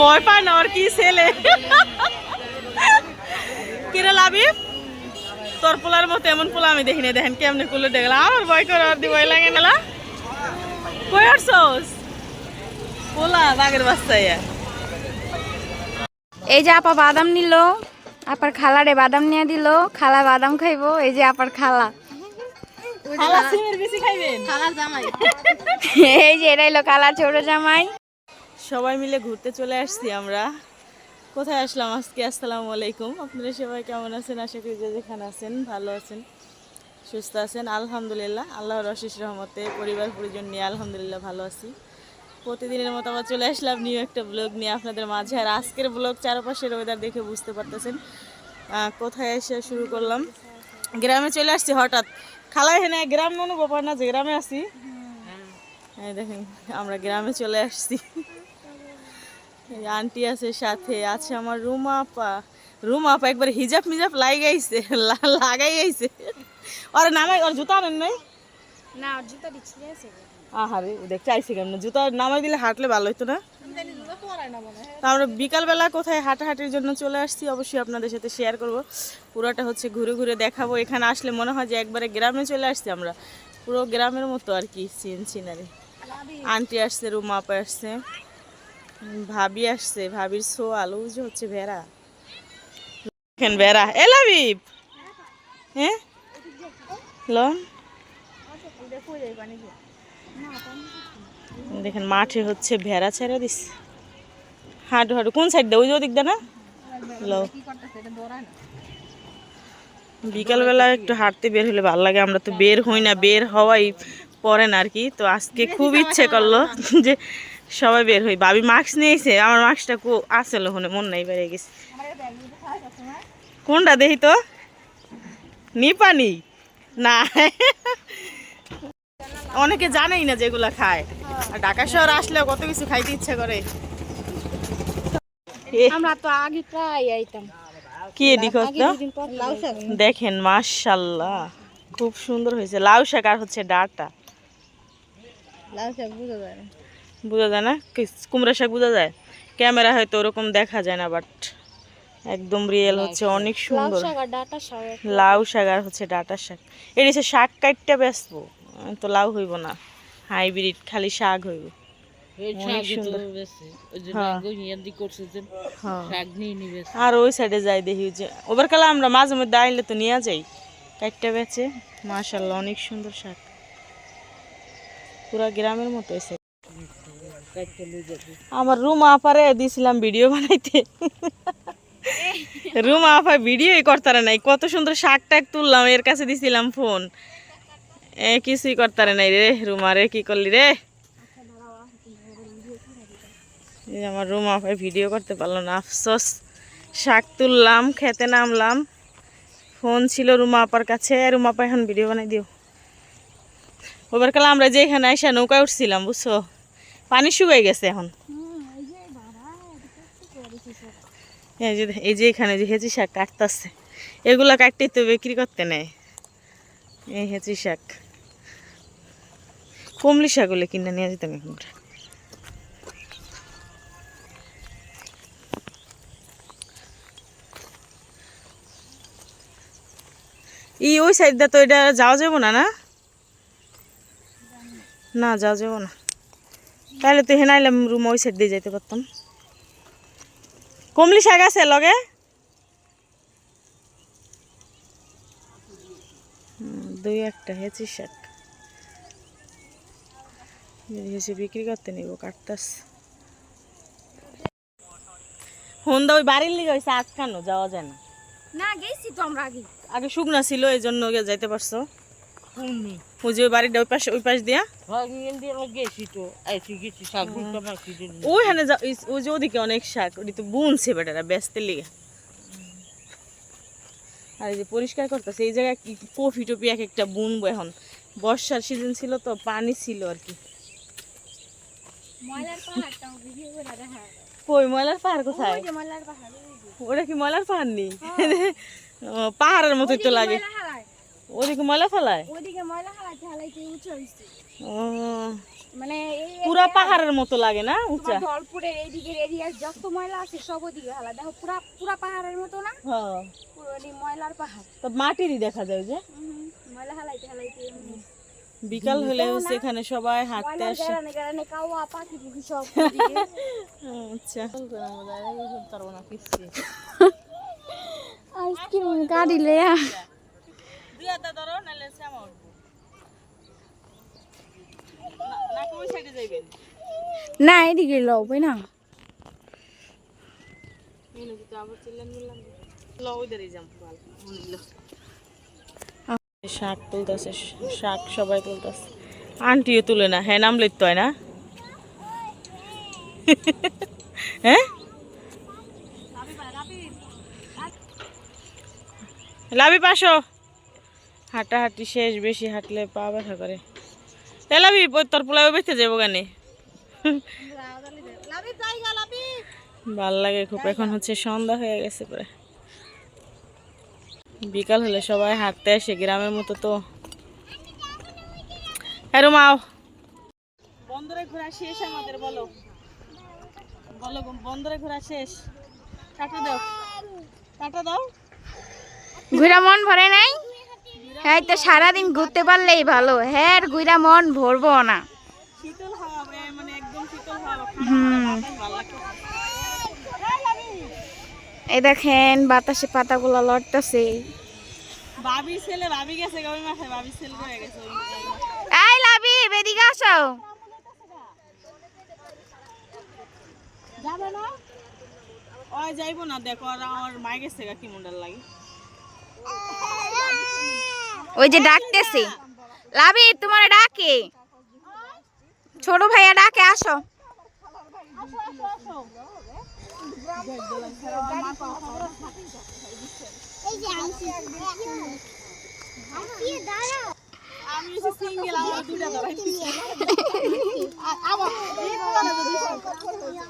ভয় পায় না ওর কি ছেলে? কিরে লাভি তোর পোলার মতো এমন পোলা আমি দেখিনি দেখেন কেমনে কুলে দেখলাম আমার ভয় করে আর দি ভয় লাগে না কই আসছস? পোলা বাগের বাচ্চায় এই যে আপা বাদাম নিল আপার খালারে বাদাম নিয়ে দিল খালা বাদাম খাইবো এই যে আপার খালা। খালা এই যে এরাই লো খালা ছোট জামাই। সবাই মিলে ঘুরতে চলে আসছি আমরা। কোথায় আসলাম আজকে? আসসালামু আলাইকুম। আপনারা সবাই কেমন আছেন? আশা করি যে যেখানে আছেন, ভালো আছেন, সুস্থ আছেন। আলহামদুলিল্লাহ, আল্লাহর অশেষ রহমতে পরিবার, পরিজন নিয়ে আলহামদুলিল্লাহ ভালো আছি। প্রতিদিনের মতো আবার চলে আসলাম নিউ একটা ব্লগ নিয়ে আপনাদের মাঝে। আর আজকের ব্লগ চারপাশের ওয়েদার দেখে বুঝতে পারতেছেন কোথায় এসে শুরু করলাম। গ্রামে চলে আসছি হঠাৎ। খালাই হেনে গ্রাম অনুভব হয় না যে গ্রামে এই দেখেন, আমরা গ্রামে চলে আসছি। আন্টি আছে সাথে আছে আমার রুমা আপা। রুমা আপা একবার হিজাব মিজাব লাগাইছে লা- লাগাই আইছে। ওরে নামাই ওর জুতা আনেন নাই? না জুতা দিচ্ছি আহারে দেখতে আইসি কেন জুতা নামাই দিলে হাঁটলে ভালো হতো না? আমরা বিকালবেলা কোথায় হাঁটাহাঁটির জন্য চলে আসছি অবশ্যই আপনাদের সাথে শেয়ার করব। পুরোটা হচ্ছে ঘুরে ঘুরে দেখাবো। এখানে আসলে মনে হয় যে একবারে গ্রামে চলে আসছি আমরা। পুরো গ্রামের মতো আর কি সিন সিনারি আন্টি আসছে রুমা আপা আসছে। ভাবি আসছে, ভাবির সো আলু যে হচ্ছে ভেড়া। দেখেন ভেড়া। এ হ্যাঁ? দেখেন মাঠে হচ্ছে ভেড়া ছেড়ে দিস হাঁটু হাঁটু। কোন সাইড দিয়ে? ওই যে না? বিকালবেলা একটু হাঁটতে বের হলে ভালো লাগে। আমরা তো বের হই না, বের হওয়াই পরে না আর কি। তো আজকে খুব ইচ্ছে করল যে সবাই বের হই। ভাবি মাস্ক নিয়েছে আমার মাস্কটা কো আসল ওখানে মন নাই বেরিয়ে গেছে। কোনটা দেখি তো? নি পানি না। অনেকে জানেই না যেগুলা খায়। আর ঢাকা শহর আসলেও কত কিছু খাইতে ইচ্ছে করে। আমরা তো আগে প্রায় আইতাম। কি শাক। দেখেন মাশাল্লাহ। খুব সুন্দর হয়েছে। লাউ শাক আর হচ্ছে ডাটা। লাউ শাক বুঝা যায় না। বোঝা যায় না? কুমড়া শাক বোঝা যায়? ক্যামেরা হয়তো ওরকম দেখা যায় না বাট একদম রিয়েল হচ্ছে অনেক সুন্দর। লাউ শাক আর হচ্ছে ডাটা শাক। এর হচ্ছে শাক কাটটা বেচবো তো লাউ হইব না। হাইব্রিড খালি শাক হইব। হ্যাঁ। হ্যাঁ। আর ওই সাইডে যাই দেখি যে ওবার কালে আমরা মাঝে মধ্যে আইলে তো নিয়ে যাই। কাটটা বেচে মাশাল্লাহ অনেক সুন্দর শাক। পুরা গ্রামের মতো হয়েছে আমার রুম আপারে দিছিলাম ভিডিও বানাইতে। রুম আপা ভিডিওই করতারে নাই। কত সুন্দর শাক টাক তুললাম, এর কাছে দিছিলাম ফোন। এ, কিছুই করতারে নাই রে, রুমা রে কি করলি রে? আমার রুম আপায় ভিডিও করতে পারল না, আফসোস। শাক তুললাম, খেতে নামলাম। ফোন ছিল রুমা আপার কাছে, রুমা আপা এখন ভিডিও বানাই দিও। ওবার কালে আমরা যে এখানে এসে নৌকায় উঠছিলাম, বুঝছ? পানি শুকাই গেছে এখন। এই যে এই যে এখানে যে হেঁচি শাক কাটতেছে এগুলো কাটতে তো বিক্রি করতে নেয় এই হেঁচি শাক। কমলি শাকগুলো কিনে নিয়ে যেতাম এখন ই ওই সাইডটা তো এটা যাওয়া যাব না না? না যাওয়া যাব না। তাহলে তো হেন আইলাম রুম ওই সাইড দিয়ে যাইতে পারতাম। কমলি শাক আছে লগে? হুম, দুই একটা হেঁচি শাক। হেঁচে বিক্রি করতে নিব কাটতাস। হন্দা ওই বাড়ির লিগে হয়েছে আটকানো যাওয়া যায় না। না গেছি তো আমরা আগে। আগে শুকনা ছিল এই জন্য যাইতে পারছ। ওই যে বাড়িটা ওই পাশে ওই পাশ দিয়া? ওইখানে যা- ওই- ওই যে ওদিকে অনেক শাক ওটি তো বুনছে বেটারা ব্যস্তের লিগে। আর এই যে পরিষ্কার করতেছে এই জায়গায় কফি টপি এক একটা বুনবো এখন। বর্ষার সিজন ছিল তো পানি ছিল আর কি। ময়লার পাহাড়টা ভিডিও করে দেখা কই ময়লার পাহাড় কোথায়? ওটা কি ময়লার পাহাড় নেই পাহাড়ের মতোই তো লাগে। ওদিকে ময়লা ফেলায়? ওদিকে ময়লা হারাইতে হারাইতে উঁচু হয়েছে মানে এই পুরা পাহাড়ের মতো লাগে না উঁচা? তোমার ঢলপুরের এইদিকের এরিয়া যত ময়লা আছে সব ওদিকে হালা দেখো পুরা পুরা পাহাড়ের মতো না? হ্যাঁ পুরো ময়লার পাহাড়। তো মাটিরই দেখা যায় যে। ময়লা হালাইতে হালাইতে এমনি। বিকাল হলে হচ্ছে এখানে সবাই হাঁটতে আসে। আচ্ছা। আইসক্রিম গাড়ি লেয়া দুই হাতে ধরো নাহলে শ্যামা উঠবো। না- না সাইডে যাইবেন? না এদিকে লও বই না। শাক তুলতেছে শাক সবাই তুলতেছে। আন্টিও তুলে না হ্যাঁ নাম লিখতে হয় না? হ্যাঁ? লাভি পাশো হাঁটাহাঁটি শেষ বেশি হাঁটলে পা ব্যথা করে। লাভি তোর পোলাও বেঁচে যাব গানে ভালো লাগে খুব এখন হচ্ছে সন্ধ্যা হয়ে গেছে পরে। বিকাল হলে সবাই হাঁটতে আসে গ্রামের মতো তো। হ্যাঁ মাও বন্দরে ঘোরা শেষ আমাদের বলো। বলো বন্দরে ঘোরা শেষ। টাটা দাও। টাটা দাও। ঘুরা মন ভরে নাই? হ্যাঁ তো সারাদিন ঘুরতে পারলেই ভালো। হ্যাঁ ঘুরা মন ভরবো না। মানে হুম। এই দেখেন বাতাসে পাতাগুলো লড়তেছে। ভাবি ছেলে ভাবি গেছে ওই মাসে ভাবি ছেলে হয়ে গেছে ওই ওই মাসে। এই লাবি বেদিকে আসো। যাবে না? ওই যাইবো না দেখো আর আমার মাই গেছে কি মুন্ডার লাগে। ওই যে ডাকতেছে। লাবি, তোমার ডাকে। ছোট ভাইয়া ডাকে, আসো।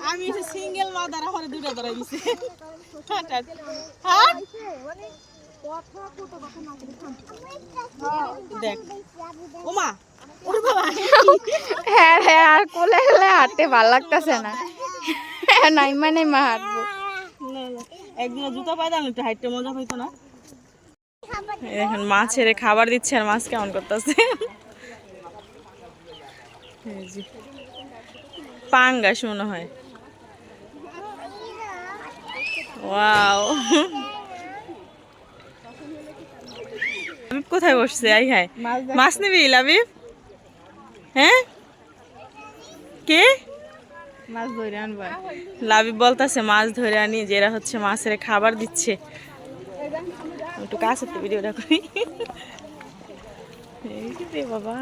আমি সিঙ্গেল মা দ্বারা দুটা ধরাই দিছে। হ্যাঁ? দেখ। ওমা ওরে বাবা। হ্যাঁ হ্যাঁ আর কোলে হেলে হাঁটতে ভালো লাগতেছে না। নাই মানে মা হাঁটবো। একদিন জুতা পাইতাম একটু হাইটটা মজা হইতো না। এই দেখেন মাছ ছেড়ে খাবার দিচ্ছে আর মাছ কেমন করতেছে। পাঙ্গাস মনে হয়। ওয়াও। লাবিব কোথায় বসছে? আই হাই মাছ নিবি লাবিব? হ্যাঁ? কে? মাছ ধরে আনবা। লাবিব বলতেছে মাছ ধরে আনি যেরা হচ্ছে মাছের খাবার দিচ্ছে। একটু কাছে তো ভিডিওটা করি বাবা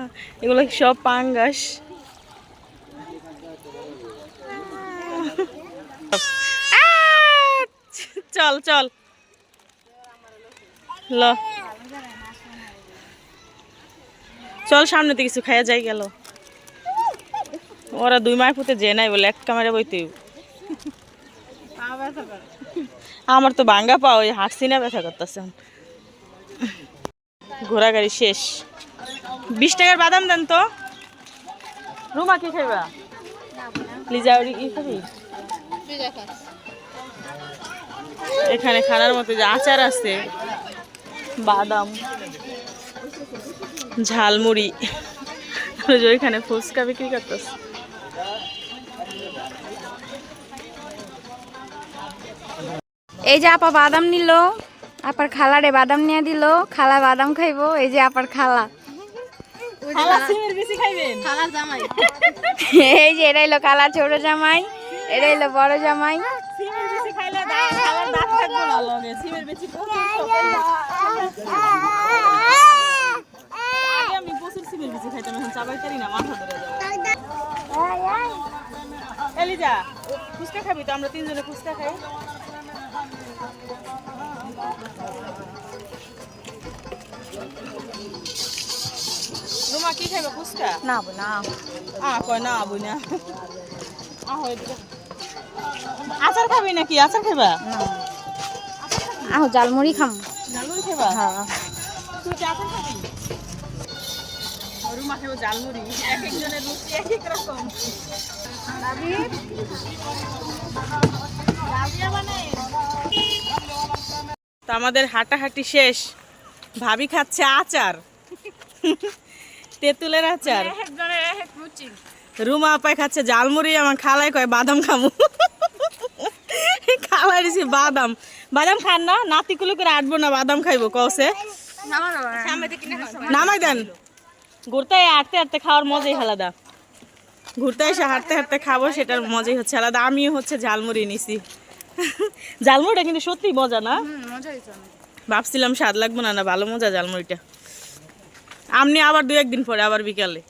এগুলো সব পাঙ্গাস? চল চল। ল। চল সামনে তো কিছু খাইয়া যাই গেল। ওরা দুই মায়ের পুঁতে যে নাই বলে এক কামারে বইতে। আমার তো ভাঙ্গা পা, ওই হাঁটছি না ব্যথা করতেছে ঘোরাগাড়ি শেষ। বিশ টাকার বাদাম দেন তো। রুমা, কি খাইবা? এখানে খানার মতো যে আচার আছে, বাদাম। ঝালমুড়ি। ওইখানে ফুচকা বিক্রি করতেছে। এই যে আপা বাদাম নিল আপার খালা রে বাদাম নিয়ে দিল খালা বাদাম খাইবো এই যে আপার খালা। এই যে এটা হলো খালা ছোট জামাই এটা হলো বড় জামাই। সিমের বেশি খাইলে দা- খালার দাঁত থাকবে না লগে সিমের বেশি প্রচুর আগে আমি বেশি খাইতাম এখন চাবাই পারি না মাথা ধরে যাবে। এলিজা ফুচকা খাবি তো আমরা তিনজনে ফুচকা খাই। রুমা কি খাইবা ফুচকা? না না। আ কয় না আবু না। আ হয় আচার খাবি নাকি? আচার খাইবা? আহ জালমুড়ি খাম। জালুন খাইবা? হ্যাঁ। তুই আচার খাবি? চুরমা খাব ঝালমুড়ি এক একজনের রুচি এক এক রকম। তো আমাদের হাঁটাহাঁটি শেষ। ভাবি খাচ্ছে আচার। তেঁতুলের আচার। রুমা আপায় খাচ্ছে ঝালমুড়ি আমার খালাই কয় বাদাম খামু। খালাই দিছি বাদাম। বাদাম খান না নাতিকুলো করে আটবো না বাদাম খাইবো কসে নামাই দেন। ঘুরতে হাঁটতে হাঁটতে খাওয়ার মজাই আলাদা। ঘুরতে এসে হাঁটতে হাঁটতে খাব সেটার মজাই হচ্ছে আলাদা। আমিও হচ্ছে ঝালমুড়ি নিছি। ঝালমুড়িটা কিন্তু সত্যি মজা না? ভাবছিলাম স্বাদ লাগবে না না ভালো মজা ঝালমুড়িটা। আপনি আবার দু একদিন পরে আবার বিকালে।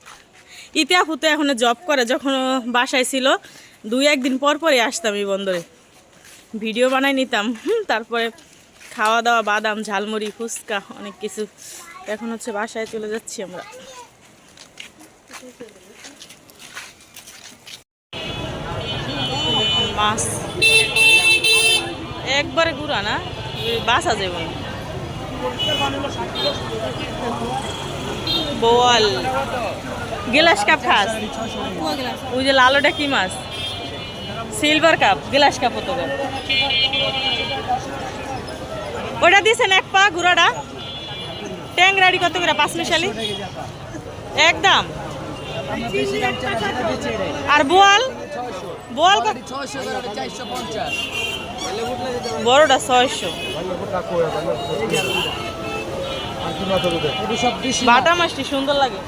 ইতিয়া ফুতে এখন জব করে যখন বাসায় ছিল দুই একদিন পর পরে আসতাম এই বন্দরে। ভিডিও বানাই নিতাম তারপরে খাওয়া দাওয়া বাদাম ঝালমুড়ি ফুচকা অনেক কিছু। এখন হচ্ছে বাসায় চলে যাচ্ছি আমরা। মাছ। একবারে ঘুরা না বাসা যাব বোয়াল। গিলাস কাপ খাস? ওই যে লালোটা কি মাছ? সিলভার কাপ, গিলাস কাপ হতো ওটা দিয়েছেন এক পা ঘুরাটা ট্যাংরাড়ি কত করে, পাঁচ মিশালি? একদম। আর বোয়াল? কত? বড়টা ছয়শো। বাটা মাছটি সুন্দর লাগে।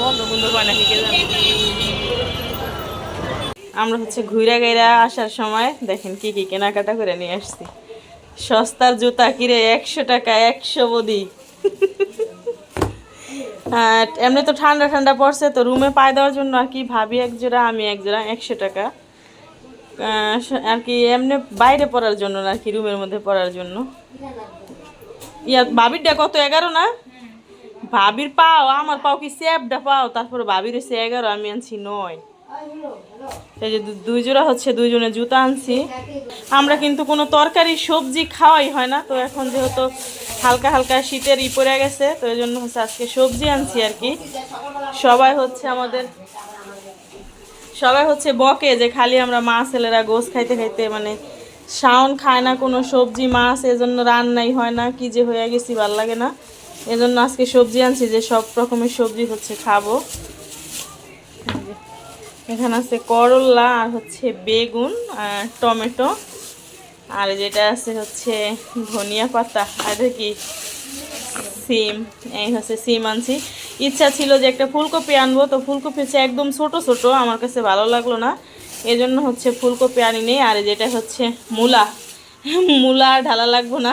বন্ধ বন্ধ নাকি আমরা হচ্ছে ঘুরা গাইরা আসার সময় দেখেন কি কি কেনাকাটা করে নিয়ে আসছি। সস্তার জুতা কিরে একশো টাকা একশো বদি। এমনি তো ঠান্ডা ঠান্ডা পড়ছে তো রুমে পায়ে দেওয়ার জন্য আর কি ভাবি এক জোড়া আমি এক জোড়া একশো টাকা। আর কি এমনি বাইরে পড়ার জন্য আর কি রুমের মধ্যে পড়ার জন্য। ইয়া ভাবিরটা কত, এগারো না? ভাবির পাও, আমার পাও কি সেপটা পাও? তারপরে ভাবির হচ্ছে এগারো, আমি আনছি নয়। এই যে দু- দুই জোড়া হচ্ছে দুইজনে জুতা আনছি। আমরা কিন্তু কোনো তরকারি, সবজি খাওয়াই হয় না, তো এখন যেহেতু হালকা হালকা শীতের ই পড়ে গেছে, তো এই জন্য হচ্ছে আজকে সবজি আনছি আর কি। সবাই হচ্ছে আমাদের সবাই হচ্ছে বকে যে খালি আমরা মা ছেলেরা গোস খাইতে খাইতে মানে শাওন খায় না কোনো সবজি মাছ, এজন্য রান্নাই হয় না, কি যে হয়ে গেছি ভালো লাগে না। এজন্য আজকে সবজি আনছি যে সব রকমের সবজি হচ্ছে খাব। এখানে আছে করলা আর হচ্ছে বেগুন আর টমেটো। আর যেটা আছে হচ্ছে ধনিয়া পাতা, আর কি? সিম, এই হচ্ছে সিম আনছি। ইচ্ছা ছিল যে একটা ফুলকপি আনব, তো ফুলকপি হচ্ছে একদম ছোট ছোট। আমার কাছে ভালো লাগল না। এজন্য হচ্ছে ফুলকপি আনিনি। আর যেটা হচ্ছে মূলা। মূলা আর ঢালা লাগবো না।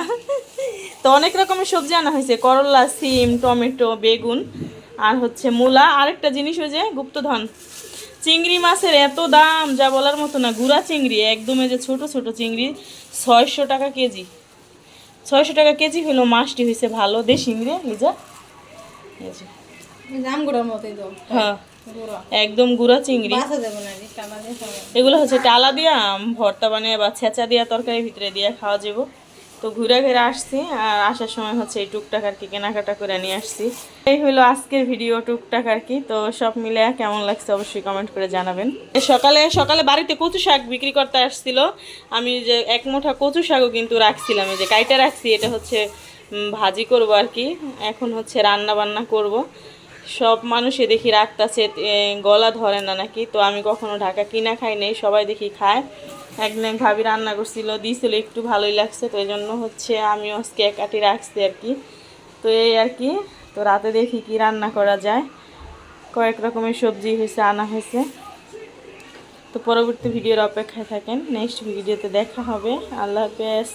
তো অনেক রকমের সবজি আনা হয়েছে। করলা, সিম, টমেটো, বেগুন আর হচ্ছে মূলা। আরেকটা জিনিস হয়েছে, গুপ্তধন। চিংড়ি মাছের এত দাম, যা বলার মতো না। গুড়া চিংড়ি, একদম যে ছোট ছোট চিংড়ি, ছয়শো টাকা কেজি। ছয়শো টাকা কেজি হলো মাছটি হয়েছে ভালো দেশি রে লিজা এই যে। জামগুড়ার মতোই তো। হ্যাঁ। একদম গুঁড়া চিংড়ি। এগুলো হচ্ছে টালা দিয়া ভর্তা বানিয়ে বা ছেঁচা দিয়া তরকারির ভিতরে দিয়ে খাওয়া যাব। তো ঘুরে ঘুরে আসছি আর আসার সময় হচ্ছে এই টুকটাক আর কি কেনাকাটা করে নিয়ে আসছি। এই হলো আজকের ভিডিও টুকটাক আর কি। তো সব মিলে কেমন লাগছে অবশ্যই কমেন্ট করে জানাবেন। সকালে সকালে বাড়িতে কচু শাক বিক্রি করতে আসছিল। আমি যে এক মুঠা কচু শাকও কিন্তু রাখছিলাম এই যে কাইটা রাখছি এটা হচ্ছে ভাজি করব আর কি। এখন হচ্ছে রান্না বান্না করব। সব মানুষই দেখি রাখতেছে গলা ধরে না নাকি? তো আমি কখনো ঢাকা কিনা খাই নেই, সবাই দেখি খায়। একদিন ভাবি রান্না করছিল দিয়েছিল একটু ভালোই লাগছে, তো এই জন্য হচ্ছে আমি আজকে এক কাটি রাখছি আর কি। তো এই আর কি, তো রাতে দেখি কি রান্না করা যায়। কয়েক রকমের সবজি হয়েছে, আনা হয়েছে। তো পরবর্তী ভিডিওর অপেক্ষায় থাকেন, নেক্সট ভিডিওতে দেখা হবে। আল্লাহ হাফেজ।